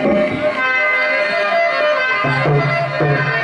Thank you.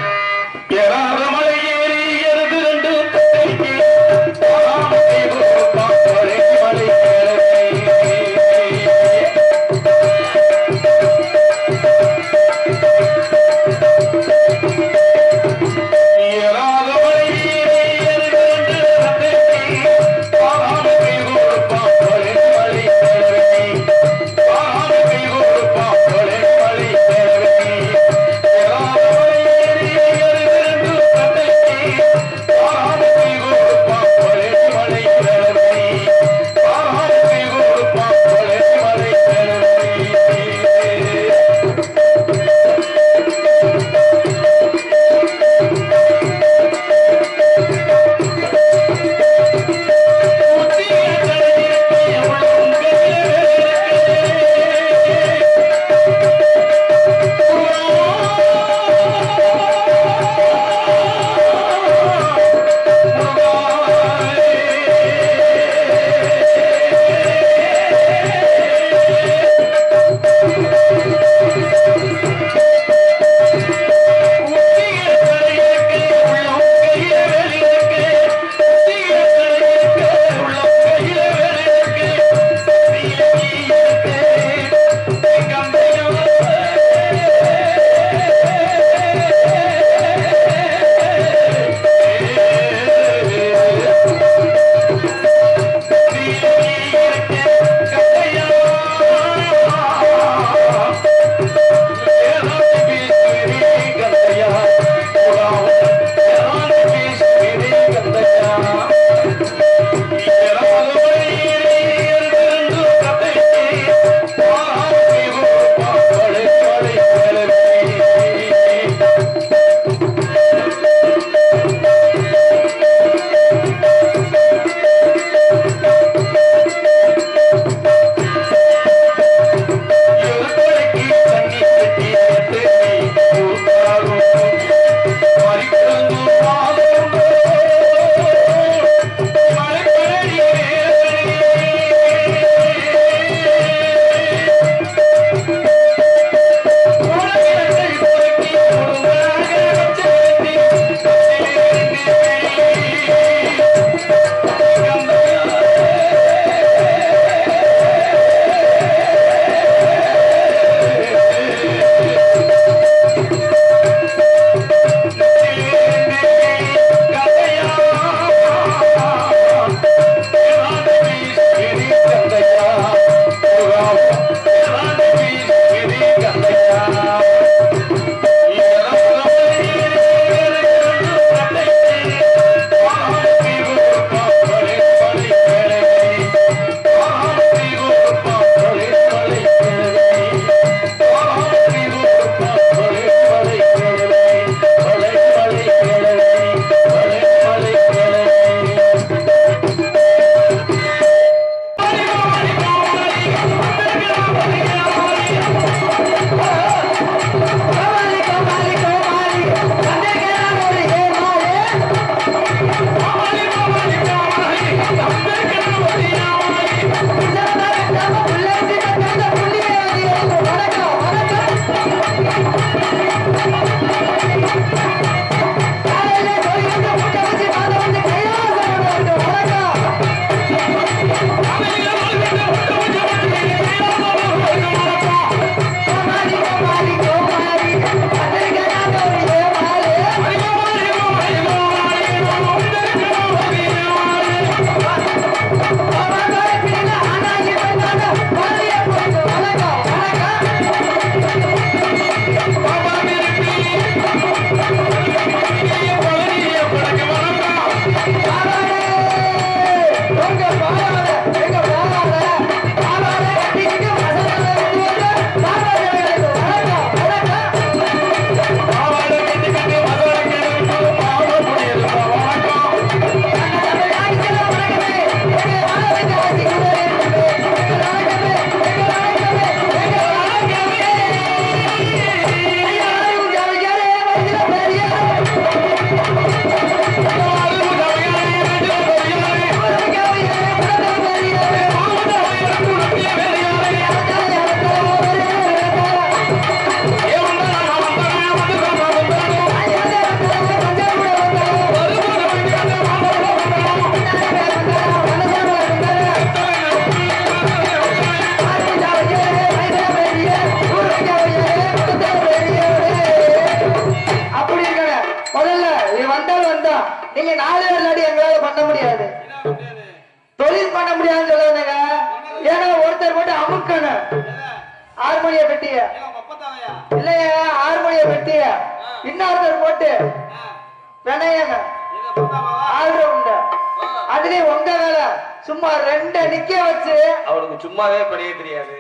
அதுலயும் உங்க வேலை. சும்மா ரெண்ட நிக்க வச்சு. அவளுக்கு சும்மாவே படிய தெரியாது.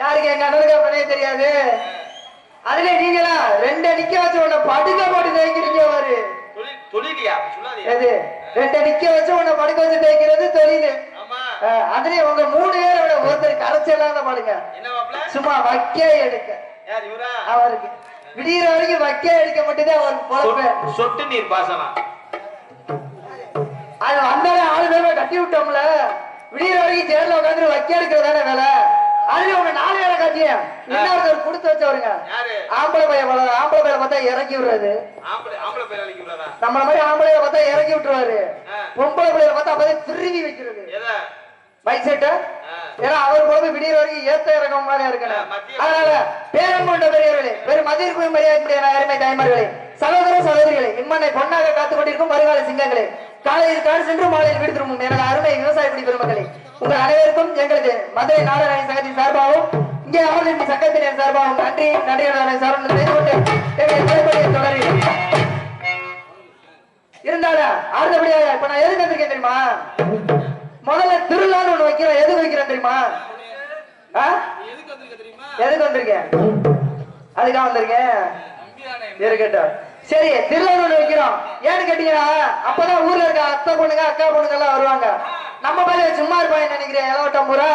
யாருக்கு எங்க அண்ணனுக்கு பண்ணவே தெரியாது? அதுல நீங்களா ரெண்ட நிக்க வச்சு உன்னை படுக்க போட்டு தேய்க்கிறீங்க ஒரு எது? ரெண்ட நிக்க வச்சு உன்னை படுக்க வச்சு தேய்க்கிறது தொழில். அதுலயும் உங்க மூணு பேரோட ஒருத்தர் கரைச்சலாத பாடுங்க. சும்மா வக்கே எடுக்க. அவருக்கு. விடிகிற வரைக்கும் வக்கே எடுக்க மட்டும்தான் அவருக்கு பொழப்பு. சொட்டு- நீர் பாசனம். அது வந்தாலே ஆளு பேருமே கட்டி விட்டோம்ல. விடிகிற வரைக்கும் சேர்ல உட்காந்து வக்கே எடுக்கிறதானே வேலை? அதுல உங்க நாலு வேலை காட்டிய. இன்னொருத்தர் கொடுத்து வச்சவருங்க. ஆம்பளை பையன் ஆம்பளை பையன் பார்த்தா இறக்கி விடுறது ஆம்பளை ஆம்பளை நம்மள மாதிரி ஆம்பளைய பார்த்தா இறக்கி விட்டுருவாரு. பொம்பளை பிள்ளைய பார்த்தா அப்பதான் திருவி வைக்கிறது. எதை பைக் செட்ட ஆ. ஏன்னா அவர் போது விடிய வரைக்கும் ஏத்த இறக்கம் மாதிரி ஆ, இருக்கணும் அதனால பேரம் கொண்ட பெரியவர்களே பெரும் மதிப்பிற்கும் மரியாதைக்குரிய அருமை தாய்மார்களே சகோதர சகோதரிகளே இம்மனை பொன்னாக காத்துக் கொண்டிருக்கும் வருகால சிங்கங்களே காலையில் காடு சென்று மாலையில் வீடு திரும்பும் எனது அருமை விவசாய குடி பெருமக்களே உங்கள் அனைவருக்கும் எங்களது மதுரை நாடரணி சங்கத்தின் சார்பாகவும் இங்கே அமர்ந்திருக்கும் சங்கத்தினர் சார்பாகவும் நன்றி சார்ந்து செய்து கொண்டு எங்களை முறைப்படியை தொடரி இருந்தாலும் அடுத்தபடியாக இப்ப நான் எதுக்கு வந்திருக்கேன் தெரியுமா? முதல்ல திருவிழான்னு ஒண்ணு வைக்கிறேன் எதுக்கு வைக்கிறேன் தெரியுமா? எதுக்கு வந்திருக்கேன் அதுக்காக வந்திருக்கேன் இருக்கட்டும். சரி திருவிழா ஒண்ணு வைக்கிறோம். ஏன்னு கேட்டீங்கன்னா அப்பதான் ஊர்ல இருக்க அத்தை பொண்ணுங்க அக்கா பொண்ணுங்க எல்லாம் வருவாங்க. நம்ம மேல சும்மா இருப்பாங்க நினைக்கிறேன். இளவட்டம் பூரா.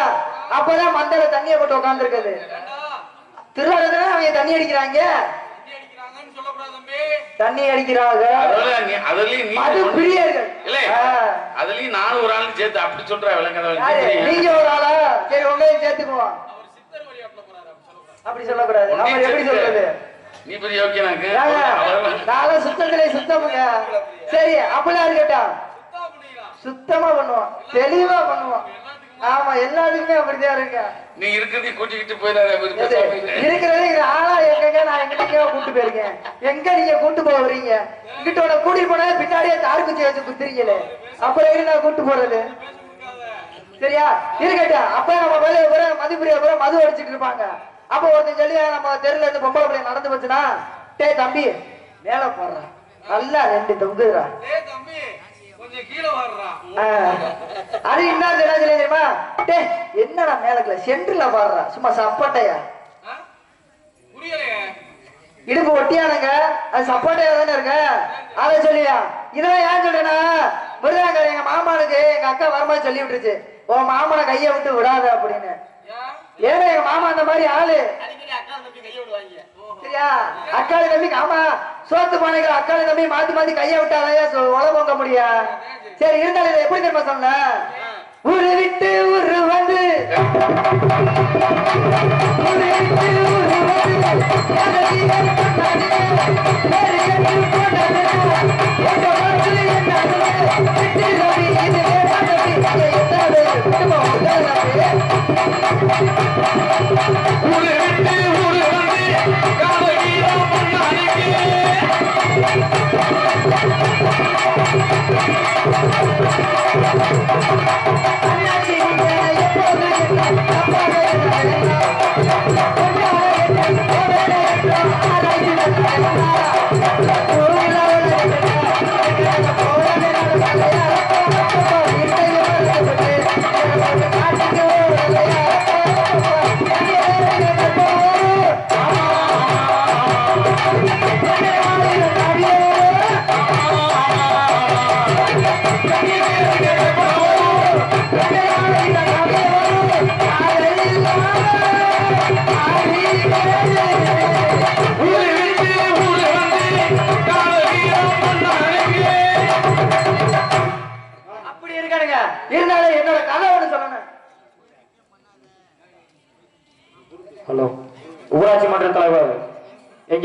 அப்பதான் மந்தல தண்ணியை போட்டு உட்கார்ந்து இருக்குது திருவிழா அவங்க தண்ணி அடிக்கிறாங்க? தண்ணி நீ- அதுலயும் நானும் ஒரு ஆள் சேர்த்து அப்படி சொல்ற யாரு? நீங்க ஒரு ஆளா? சரி உங்களையும் சேர்த்துக்குவோம். அப்படி சொல்லக்கூடாது. நம்ம எப்படி சொல்றது? நீ பெரிய யோக்கியனாக்கு? நானும் சுத்தத்திலே சுத்தமுங்க. சரி அப்படிலாம் இருக்கட்டும். சுத்தமா பண்ணுவோம். தெளிவா பண்ணுவோம். ஆமா எல்லாத்துக்குமே அப்படிதான் இருக்க நீ இருக்கிறதையும் கூட்டிக்கிட்டு போயிடாத இரு. இருக்கிறதே ஆளா எங்கங்க? நான் எங்கேயோ கூட்டு போயிருக்கேன். எங்க நீங்க கூட்டு போறீங்க இங்கிட்ட உன கூட்டிட்டு போனா பின்னாடியே தார் குச்சி வச்சு குத்துறீங்களே. அப்புறம் எப்படி நான் கூட்டு போறது? சரியா? இருக்கட்டும். அப்ப நம்ம வேலையை பூரா மதிப்புரிய பூரா மது அடிச்சிட்டு இருப்பாங்க. அப்ப ஒருத்தன் சொல்லி நம்ம தெருல இருந்து பொம்பளை பிள்ளை நடந்து போச்சுன்னா டேய் தம்பி மேல போடுறான் நல்லா ரெண்டு தொங்குதுடா. ஆ. அது என்ன தெரியுமா? டேய் என்னடா மேலக்குல? சென்ட்ரல பாடுறா சும்மா சப்பட்டையா? இடுப்பு ஒட்டியானுங்க. அது சப்போர்ட்டா தானே இருக்கு? அதை சொல்லியா? இதெல்லாம் ஏன் சொல்றேன்னா முருகாங்க எங்க மாமானுக்கு எங்க அக்கா வரும்போது சொல்லி விட்டுருச்சு. உன் மாமனை கைய விட்டு விடாத அப்படின்னு. ஏன்னா எங்க மாமா அந்த மாதிரி ஆளு. சரியா? அக்காளி தம்பி ஆமா சோத்து பானைகள் அக்காளி தம்பி மாத்தி மாத்தி கைய விட்டாலயா உல பொங்க முடியா? சரி இருந்தாலும் இதை எப்படி தெரியுமா சொன்ன? ஊரு விட்டு ஊரு வந்து. ஊரு விட்டு ஊரு வந்து.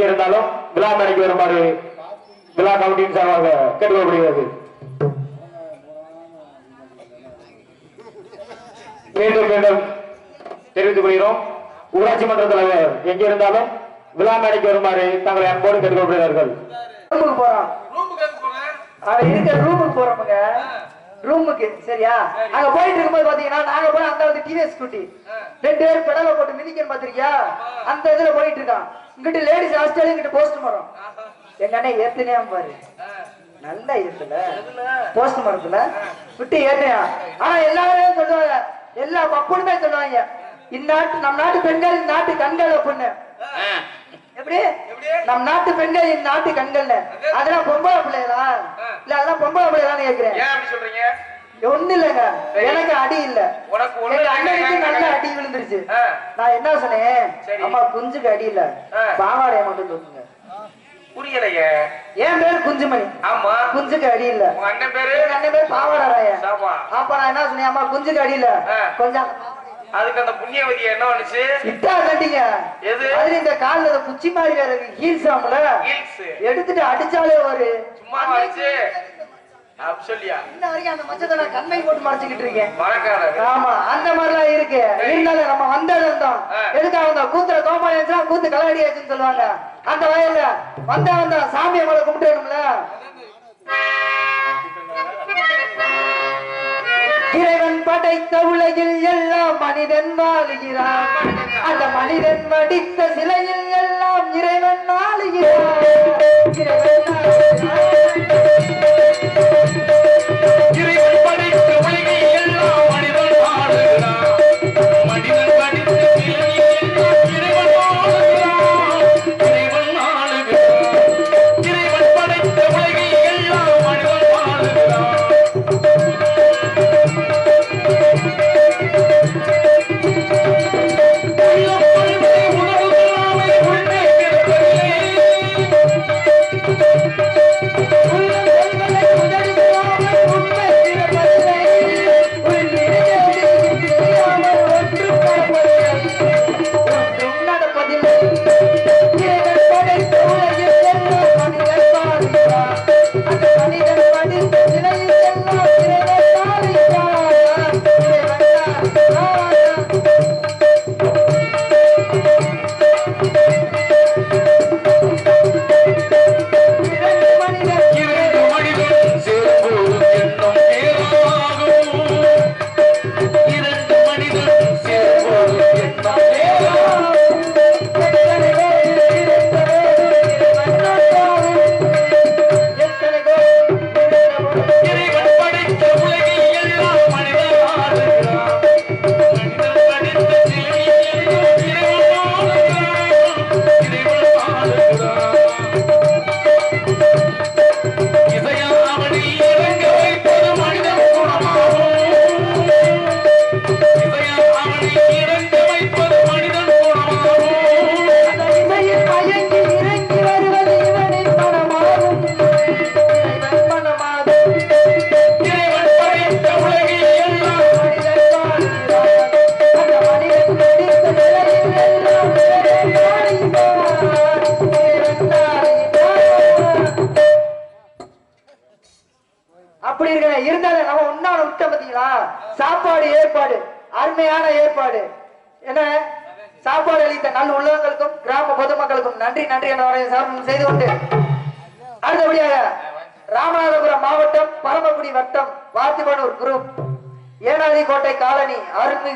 இருந்தாலும் விழா மேடைக்கு வருமாறு விழா கமிட்டியின் சார்பாக கேட்டுக்கொள்ளப்படுகிறது. மீண்டும் மீண்டும் தெரிவித்துக் கொள்கிறோம். ஊராட்சி மன்ற தலைவர் எங்க இருந்தாலும் விழா மேடைக்கு வருமாறு தங்களை அன்போடு கேட்டுக்கொள்ளப்படுகிறார்கள் ரூமுக்கு போறோம். அவன் இருக்கிற ரூமுக்கு போறோமுங்க? ரூமுக்கு சரியா? அங்க போயிட்டு இருக்கும்போது பாத்தீங்கன்னா நாங்க போய் அந்த வந்து டிவிஎஸ் ஸ்கூட்டி ரெண்டு பேரும் பெடல போட்டு மிதிக்கணும் பாத்திருக்கியா? அந்த இதுல போயிட்டு இருக்கான். இங்கிட்டு லேடிஸ் ஹாஸ்டல் இங்கிட்டு போஸ்ட் மரம் எங்க அண்ணன் ஏத்துனியா பாரு. நல்லா ஏத்துல. போஸ்ட் மரத்துல விட்டு ஏத்தையா ஆனா எல்லாரும் சொல்லுவாங்க. எல்லா பப்புனுமே சொல்லுவாங்க. இந்நாட்டு நம் நாட்டு பெண்கள் நாட்டு கண்கள் பொண்ணு. எப்படி? நம் நாட்டு பெண்கள் என் நாட்டு கண்கள்ல அதெல்லாம் பொம்பளை பிள்ளைகளா? இல்ல அதெல்லாம் பொம்பளை பிள்ளைகளான்னு கேக்குறேன். ஏன் அப்படி சொல்றீங்க? ஒண்ணு இல்லைங்க எனக்கு அடி இல்ல. உனக்கு அண்ணனுக்கு? நல்ல அடி விழுந்துருச்சு. நான் என்ன சொன்னேன். அம்மா குஞ்சுக்கு அடி இல்ல. பாவாடைய மட்டும் தூக்குங்க புரியலையே. என் பேர் குஞ்சுமணி. ஆமா. குஞ்சுக்கு அடி இல்ல. உங்க அண்ணன் பேரு? அண்ணன் பேர் பாவாடராய அப்ப நான் என்ன சொன்னேன்? அம்மா குஞ்சுக்கு அடி இல்ல. கொஞ்சம் அதுக்கு அந்த புண்ணியவதி என்ன பண்ணுச்சு? இட்டா கட்டிங்க எது? இந்த கால்ல குச்சி மாதிரி வேற ஹீல்ஸ் ஆகும்ல ஹீல்ஸ் எடுத்துட்டு அடிச்சாலே ஒரு சும்மா அப்படி சொல்லியா? இன்ன வரைக்கும் அந்த மச்சத்தை நான் போட்டு மறைச்சுக்கிட்டு இருக்கேன் மறக்காத. ஆமா அந்த மாதிரிலாம் இருக்கு. இருந்தாலும் நம்ம வந்தது வந்தோம் ஆ. எதுக்காக வந்தோம்? கூத்துல கோமாளி ஆச்சுன்னா கூத்து கலவடி ஆச்சுன்னு சொல்லுவாங்க. அந்த வயல்ல வந்தா வந்தா சாமியை மேல கும்பிட்டுணும்ல இறைவன் படைத்த உலகில் எல்லாம் மனிதன் வாழுகிறான். அந்த மனிதன் வடித்த சிலையில் எல்லாம் இறைவன். இறைவன்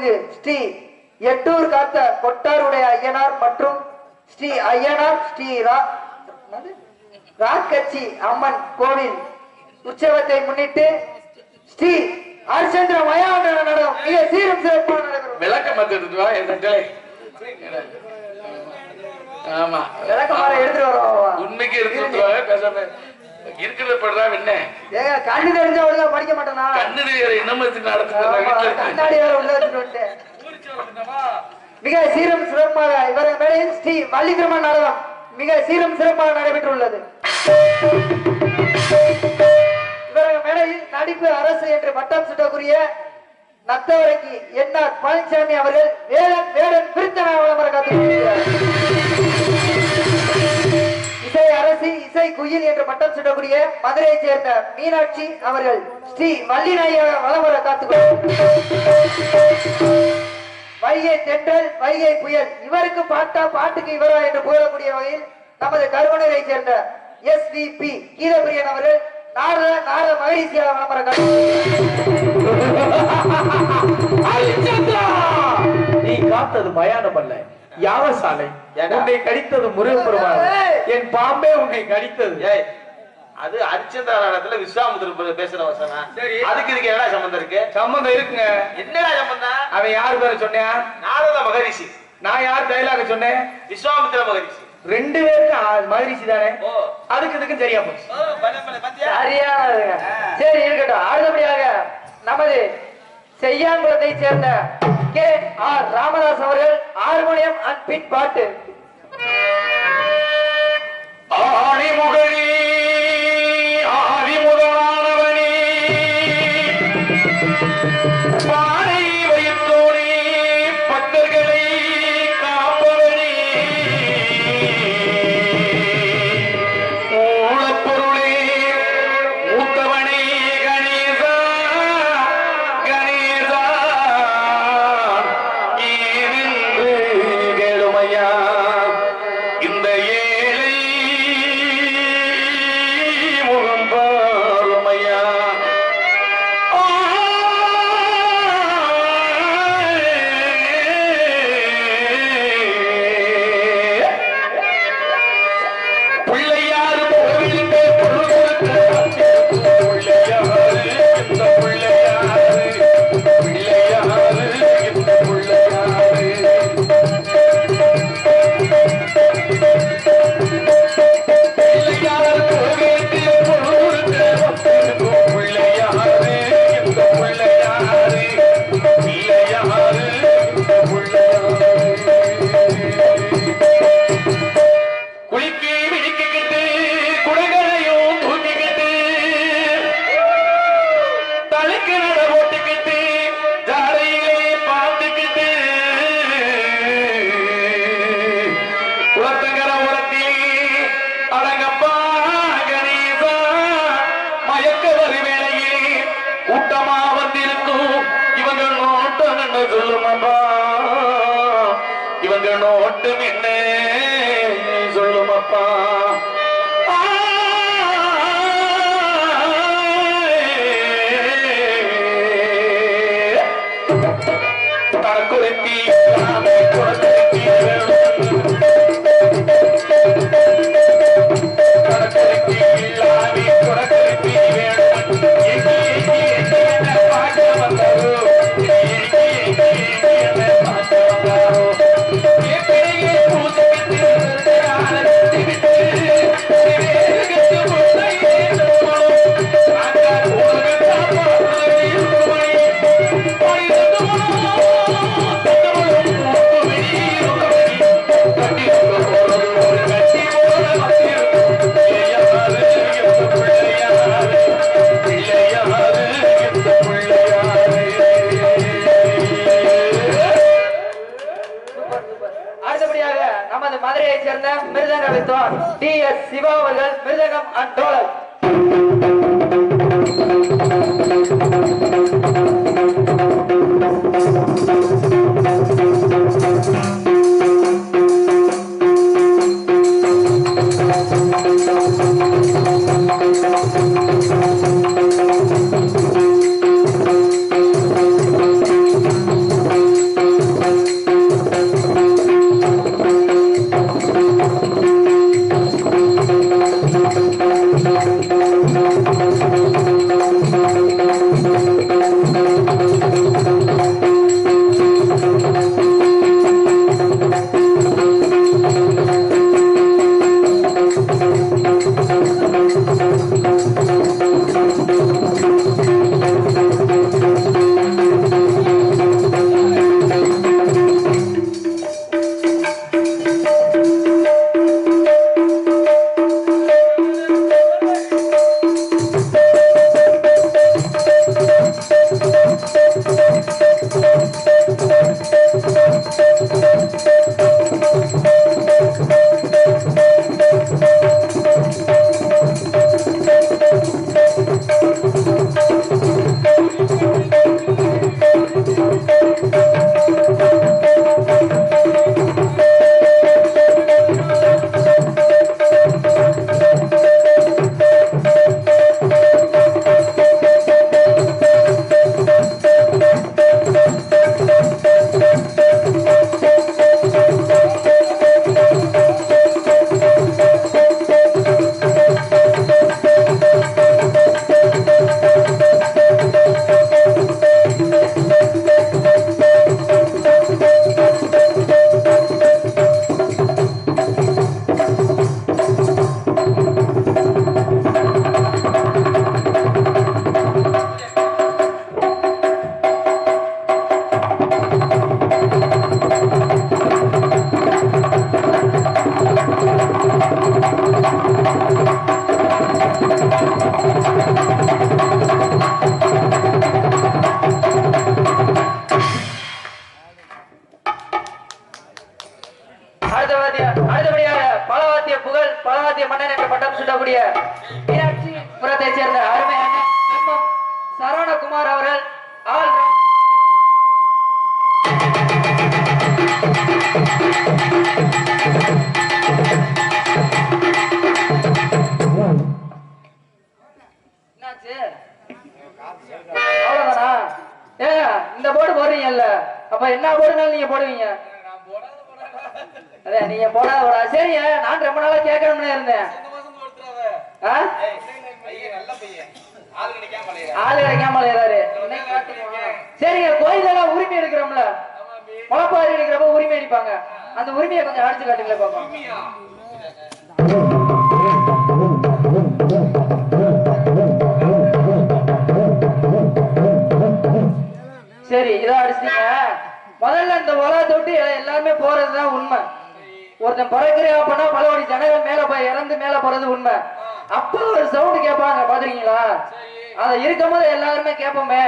அருள்மிகு ஸ்ரீ எட்டூர் காத்த கொட்டாருடைய ஐயனார் மற்றும் ஸ்ரீ ஐயனார் ஸ்ரீ? ராக்கச்சி அம்மன் கோவில் உற்சவத்தை முன்னிட்டு ஸ்ரீ ஹரிச்சந்திர மயான நடனம் மிக சீரும் சிறப்பாக விளக்கம் பார்த்து எடுத்துட்டு வா என் தட்டலை ஆமா. விளக்கமாற எடுத்துட்டு வரோம் உண்மைக்கு எடுத்துட்டு பேசாம. இருக்கிறத படுறா என்ன? ஏங்க கண்ணு தெரிஞ்ச படிக்க மாட்டேனா? கண்ணு. கண்ணாடி வேற உள்ள வச்சுட்டு வந்துட்டேன். மிக சீரும் சிறப்பாக இவரது மேடையில் ஸ்ரீ வள்ளிகிரமன் நாடகம் மிக சீரும் சிறப்பாக நடைபெற்றுள்ளது. இவரது மேடையில் நடிப்பு அரசு என்று பட்டம் சுட்டக்கூடிய நத்தவரைக்கு என்ஆர் பழனிசாமி அவர்கள் வேலன் வேடன் பிரித்தன விளம்பரம் காத்துக்கொண்டிருக்கிறார் இசை அரசி இசை குயில் என்று பட்டம் சுடக்கூடிய மதுரையைச் சேர்ந்த மீனாட்சி அவர்கள் ஸ்ரீ வள்ளிநாய வளவர காத்துக்கொண்டார் வைகை தென்றல் வைகை புயல். இவருக்கு பாட்டா பாட்டுக்கு இவரா என்று கூறக்கூடிய வகையில் நமது கருவனரை சேர்ந்த எஸ் வி பி கீதபிரியன் அவர்கள் நாரத நாரத மகிழ்ச்சியாக விளம்பரம் நீ காத்தது மயானம் அல்ல. யாவசாலை? உன்னை கடித்தது முருகப்பெருமான் ஏய். என் பாம்பே உன்னை கடித்தது. அது அரிச்சந்திராடத்துல விஸ்வாமுத்திர பேசுற வசனம் சரி. அதுக்கு இதுக்கு என்னடா சம்பந்தம் இருக்கு? சம்பந்தம் இருக்குங்க. என்னடா சம்பந்தம்? அவன் யார் பேரை சொன்னேன் நாரத மகரிஷி. நான் யார் டைலாக சொன்னேன்? விஸ்வாமுத்திர மகரிஷி. ரெண்டு பேருக்கும் மகிழ்ச்சி தானே? அதுக்கு இதுக்கும் சரியா போச்சு? சரியானதுங்க சரி இருக்கட்டும். அடுத்தபடியாக நமது செய்யாங்குளத்தை சேர்ந்த கே ஆர் ராமதாஸ் அவர்கள் ஹார்மோனியம் அண்ட் பின் பாட்டு. ஆணிமுகனே. ஆதிமுதலானவனே உரிமையை கொஞ்சம் அடிச்சு காட்டுங்களேன் பாப்போம் சரி இதை அடிச்சிட்டீங்க. முதல்ல இந்த விட்டு எ- எல்லாருமே போறதுதான் உண்மை. ஒருத்தன் பிறக்கிறே அப்படின்னா பல கோடி ஜனங்கள் மேல போய் இறந்து மேல போறது உண்மை. அப்போ ஒரு சவுண்ட் கேட்பாங்க பாத்துறீங்களா அத இருக்கும் போது எல்லாருமே கேட்போமே.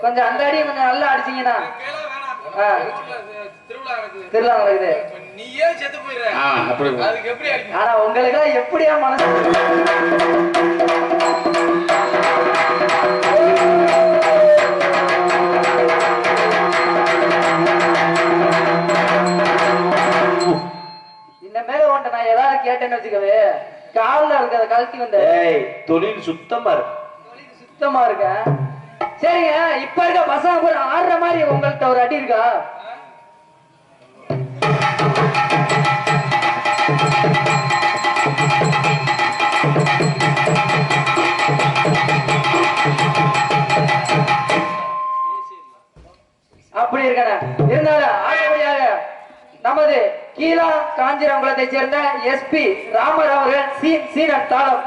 கொஞ்சம் அந்த அடி கொஞ்சம் நல்லா அடிச்சீங்கன்னா. திருவிழா நடக்குது. நீயே செத்து போயிடுற. ஆ, அப்படி அதுக்கு எப்படி ஆனா உங்களுக்கு எல்லாம் எப்படியா மனசு? நான் ஏதாவது கேட்டேன்னு வச்சுக்கவே கால்ல இருக்கிறத கழட்டி வந்த ஏய் தொழில் சுத்தமா இருக்கு. சுத்தமா இருக்க? சரிங்க இப்ப இருக்க பசங்க கூட ஆடுற மாதிரி உங்கள்ட்ட ஒரு அடி இருக்கா? அப்படி இருக்கன இருந்தாலும் ஆட்டப்படியாக நமது கீழா காஞ்சிரங்குளத்தைச் சேர்ந்த எஸ்பி ராமர் அவர்கள் சீ சீன தாளம்.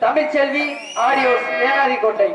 தமிழ்ச்செல்வி ஆடியோஸ் ஏனாதி கோட்டை